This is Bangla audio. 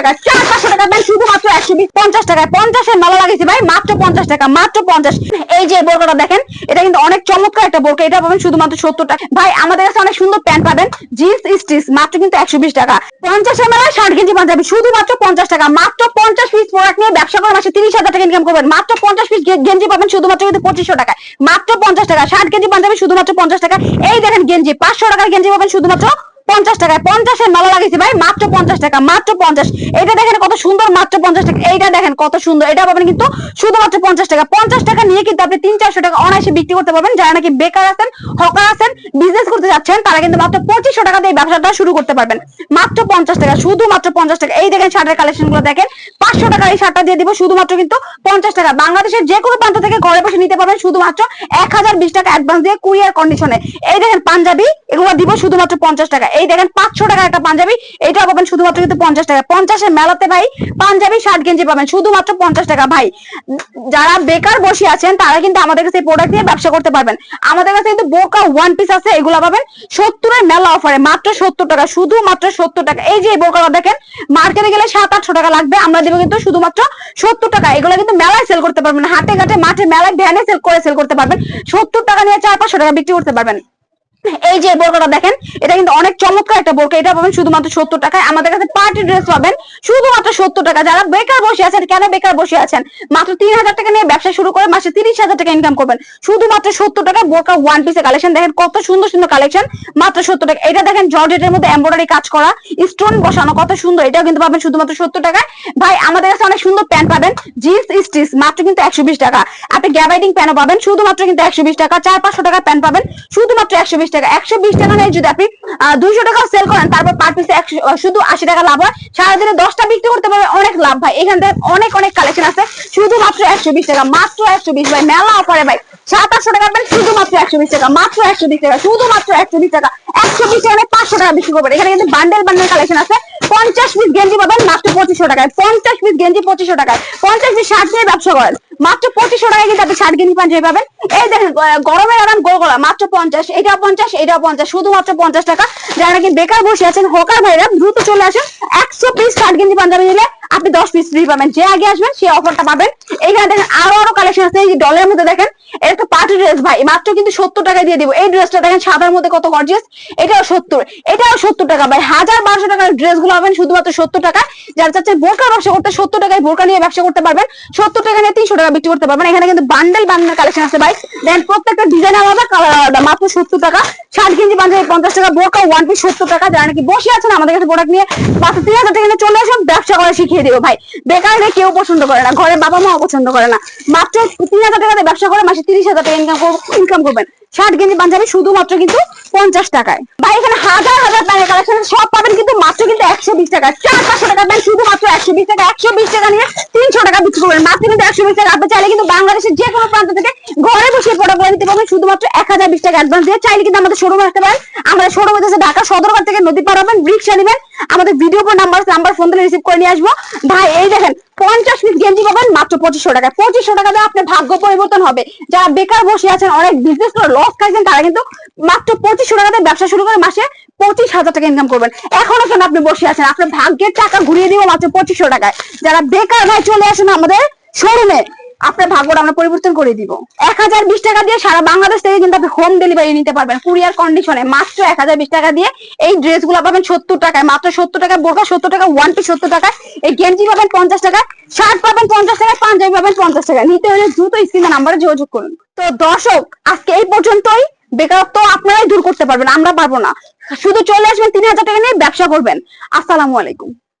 টাকা চার পাঁচশো টাকা দেন শুধুমাত্র একশো পঞ্চাশ টাকায়, পঞ্চাশের মেলা লাগিয়েছি, ভাই, মাত্র পঞ্চাশ টাকা, মাত্র পঞ্চাশ। এই যে বোরকাটা দেখেন, এটা কিন্তু অনেক চমৎকার একটা বোরকা, এটা পাবেন শুধুমাত্র সত্তর টাকা। ভাই, আমাদের কাছে অনেক সুন্দর প্যান্ট পাবেন, জিন্স, স্টিচ, মাত্র কিন্তু একশো বিশ টাকা। পঞ্চাশের মেলায় ষাট কেজি পাঞ্জাবি, শুধুমাত্র পঞ্চাশ টাকা, মাত্র পঞ্চাশ পিস প্রোডাক্ট নিয়ে ব্যবসা করে মাসে তিরিশ হাজার টাকা ইনকাম করবেন, মাত্র পঞ্চাশ পিস গেঞ্জি পাবেন শুধুমাত্র কিন্তু পঁচিশশো টাকা মাত্র পঞ্চাশ টাকা, ষাট কেজি পাঞ্জাবি শুধুমাত্র পঞ্চাশ টাকা। এই দেখেন গেঞ্জি, পাঁচশো টাকার গেঞ্জি পাবেন শুধুমাত্র পঞ্চাশ টাকায়, পঞ্চাশের মেলা লাগিয়েছি ভাই, মাত্র পঞ্চাশ টাকা, মাত্র পঞ্চাশ। এটা দেখেন কত সুন্দর, মাত্র পঞ্চাশ টাকা। এইটা দেখেন কত সুন্দর, এটা পাবেন কিন্তু শুধুমাত্র পঞ্চাশ টাকা। পঞ্চাশ টাকা নিয়ে কিন্তু আপনি তিন, চারশো টাকা অনায়াসে বিক্রি করতে পারবেন। যারা নাকি বেকার আছেন, হকার আছেন বিজনেস করতে যাচ্ছেন, তারা কিন্তু মাত্র পঁচিশশো টাকা দিয়ে ব্যবসাটা শুরু করতে পারবেন। মাত্র পঞ্চাশ টাকা, শুধুমাত্র পঞ্চাশ টাকা। এই দেখেন শার্টের কালেকশনগুলো দেখেন, পাঁচশো টাকার এই শার্টটা দিয়ে দিব, শুধুমাত্র কিন্তু পঞ্চাশ টাকা। বাংলাদেশের যে কোনো প্রান্ত থেকে ঘরে বসে নিতে পারবেন শুধুমাত্র এক হাজার বিশ টাকা অ্যাডভান্স দিয়ে কুরিয়ার কন্ডিশনে এই দেখেন পাঞ্জাবি, এগুলো দিব শুধুমাত্র পঞ্চাশ টাকা। এই দেখেন পাঁচশো টাকা একটা পাঞ্জাবি। এটা পাবেন শুধুমাত্র কিন্তু পঞ্চাশ টাকা। পঞ্চাশের মেলাতে ভাই পাঞ্জাবি, শার্ট, গেঞ্জি পাবেন শুধুমাত্র পঞ্চাশ টাকা। ভাই, যারা বেকার বসে আছেন, তারা কিন্তু আমাদের কাছে প্রোডাক্ট নিয়ে ব্যবসা করতে পারবেন। আমাদের কাছে কিন্তু বোকা ওয়ান পিস আছে, এগুলো পাবেন সত্তরের মেলা অফারে মাত্র সত্তর টাকা, শুধুমাত্র সত্তর টাকা। এই যে বোকাটা দেখেন মার্কেটে গেলে সাত, আটশো টাকা লাগবে। আমরা দেবো কিন্তু শুধুমাত্র সত্তর টাকা। এগুলো কিন্তু মেলায় সেল করতে পারবেন হাটে, ঘাটে, মাঠে, মেলায় ভ্যানে সেল করে সেল করতে পারবেন। সত্তর টাকা নিয়ে চার, পাঁচশো টাকা বিক্রি করতে পারবেন। এই যে বোরকাটা দেখেন, এটা কিন্তু অনেক চমৎকার একটা বোরকা। এটা পাবেন শুধুমাত্র সত্তর টাকায়। আমাদের কাছে পার্টি ড্রেস পাবেন শুধুমাত্র সত্তর টাকা। যারা বেকার বসে আছেন, কেন বেকার বসে আছেন? মাত্র তিন হাজার টাকা নিয়ে ব্যবসা শুরু করে মাসে তিরিশ হাজার টাকা ইনকাম করবেন। শুধুমাত্র সত্তর টাকা বোরকা ওয়ান পিসের কালেকশন দেখেন কত সুন্দর সুন্দর কালেকশন মাত্র সত্তর টাকা। এটা দেখেন জর্জেটের মধ্যে এমব্রয়ডারি কাজ করা স্টোন বসানো, কত সুন্দর। এটাও কিন্তু পাবেন শুধুমাত্র সত্তর টাকায়। ভাই, আমাদের কাছে অনেক সুন্দর প্যান্ট পাবেন। জিন্স স্টিচ মাত্র কিন্তু একশো বিশ টাকা। আপনি গ্যাবাইটিং প্যান্টও পাবেন। শুধুমাত্র কিন্তু একশো বিশ টাকা। চার, পাঁচশো টাকা প্যান্ট পাবেন। শুধুমাত্র একশো বিশ টাকা। একশো বিশ টাকা নিয়ে যদি আপনি দুইশো টাকা সেল করেন, তারপর পার পিসে শুধু আশি টাকা লাভ হয়। সারাদিনে দশটা বিক্রি করতে পারবে, অনেক লাভ ভাই। এখান থেকে অনেক অনেক কালেকশন আছে। শুধুমাত্র একশো বিশ টাকা, মাত্র একশো বিশ ভাই। মেলা অফারে ভাই। সাত, আটশো টাকা পাবেন, শুধুমাত্র একশো বিশ টাকা, মাত্র একশো বিশ টাকা, শুধুমাত্র একশো বিশ টাকা। একশো বিশ টাকা পাঁচশো টাকা বিক্রি করবেন। এখানে কিন্তু বান্ডেল বান্ডেল কালেকশন আছে। পঞ্চাশ পিস গেঞ্জি পাবেন, মাত্র পঁচিশশো টাকায়। পঞ্চাশ পিস গেঞ্জি পঁচিশশো টাকায়। পঞ্চাশ পিস শার্ট দিয়ে ব্যবসা করেন। মাত্র পঁচিশশো টাকায় কিন্তু আপনি শার্ট গেঞ্জি পাঞ্জাবি পাবেন। এই দেখেন গরমের আরাম গোল গলা, মাত্র পঞ্চাশ, এটাও পঞ্চাশ এটাও পঞ্চাশ, শুধুমাত্র পঞ্চাশ টাকা। যারা নাকি বেকার বসে আছেন, হকার ভাইরা, দ্রুত চলে আসেন। একশো পিস শার্ট গেঞ্জি পাঞ্জাবি নিলে আপনি দশ পিস ফ্রি পাবেন। যে আগে আসবেন, সে অফারটা পাবেন। এখানে দেখেন আরও আরও কালেকশন আছে, এই ডলের মধ্যে দেখেন একটা পার্টি ড্রেস ভাই। মাত্র কিন্তু সত্তর টাকায় দিয়ে দিব। এই ড্রেসটা দেখেন, সাদার মধ্যে কত গর্জিয়াস এটাও সত্তর। এটাও সত্তর টাকা, ভাই। হাজার বারোশো টাকার ড্রেসগুলো পাবেন শুধুমাত্র সত্তর টাকা যারা চাচ্ছেন ব্যবসা করতে, সত্তর টাকায় বোরকা নিয়ে ব্যবসা করতে পারবেন। সত্তর টাকা নিয়ে তিনশো টাকা বিক্রি করতে পারবেন। এখানে কিন্তু বান্ডেল বান্ডেল কালেকশন আছে, ভাই। প্রত্যেকটা ডিজাইন আলাদা কালার আলাদা। মাত্র সত্তর টাকা। ষাট কেজি পাঞ্জাবি পঞ্চাশ টাকা বোরকা ওয়ান পিস সত্তর টাকা। যারা নাকি বসে আছেন আমাদের কাছে প্রোডাক্ট নিয়ে, মাত্র তিন হাজার টাকা চলে আসুন ব্যবসা করে শিখিয়ে দেবো, ভাই। বেকার কেউ পছন্দ করে না। ঘরে বাবা মাও পছন্দ করে না। মাত্র তিন হাজার টাকা ব্যবসা করে, মাসে তিরিশ হাজার টাকা ইনকাম ইনকাম করবেন। ষাট কেজি পাঞ্জাবি শুধুমাত্র কিন্তু পঞ্চাশ টাকায়। ভাই, এখানে হাজার হাজার টাকা কালেকশন সব পাবেন কিন্তু মাত্র কিন্তু একশো বিশ টাকা। চার পাঁচশো টাকা দেন শুধুমাত্র একশো বিশ টাকা। একশো বিশ টাকা নিয়ে তিনশো টাকা বিক্রি করবেন। মাত্র কিন্তু একশো বিশ টাকা। আপনি চাইলে কিন্তু বাংলাদেশের যে কোনো প্রান্ত থেকে ঘরে বসে প্রোডাক্ট নিতে পারবেন। শুধুমাত্র এক হাজার বিশ টাকা অ্যাডভান্স দিয়ে। চাইলে কিন্তু আমাদের শোরুমে আসতে পারেন। আমাদের শোরুম হচ্ছে ঢাকা সদরঘাট থেকে নদী পার হবেন রিক্সা নেবেন। আমাদের ভিডিও পর নাম্বার নাম্বার ফোন দিয়ে রিসিভ করে নিয়ে আসব। ভাই, এই দেখেন পঞ্চাশ পিস গেঞ্জি পাবেন, মাত্র পঁচিশশো টাকা পঁচিশশো টাকা দিয়ে আপনার ভাগ্য পরিবর্তন হবে। যারা বেকার বসে আছেন, অনেক বিজনেস করে লস খাইছেন, তারা কিন্তু মাত্র পঁচিশশো টাকা দিয়ে ব্যবসা শুরু করে মাসে পঁচিশ হাজার টাকা ইনকাম করবেন। এখনও কেন আপনি বসে আছেন, আপনার ভাগ্যের টাকা ঘুরিয়ে দিব মাত্র পঁচিশশো টাকায়। যারা বেকার ভাই চলে আসেন আমাদের শোরুমে আপনার ভাগ্যটা আমরা পরিবর্তন করে দিব। এক হাজার বিশ টাকা দিয়ে সারা বাংলাদেশ থেকে কিন্তু আপনি হোম ডেলিভারি নিতে পারবেন। কুরিয়ার কন্ডিশনে মাত্র এক হাজার বিশ টাকা দিয়ে এই ড্রেসগুলো পাবেন সত্তর টাকায়। মাত্র সত্তর টাকা বোরকা সত্তর টাকা ওয়ান পিস সত্তর টাকায় এই গেঞ্জি পাবেন পঞ্চাশ টাকা শার্ট পাবেন পঞ্চাশ টাকা পাঞ্জাবি পাবেন পঞ্চাশ টাকা নিতে হলে দ্রুত স্ক্রিনে নাম্বারে যোগাযোগ করুন। তো দর্শক, আজকে এই পর্যন্তই। বেকারত্ব আপনারাই দূর করতে পারবেন, আমরা পারব না। শুধু চলে আসবেন, তিন হাজার টাকা নিয়ে ব্যবসা করবেন। আসসালামু আলাইকুম।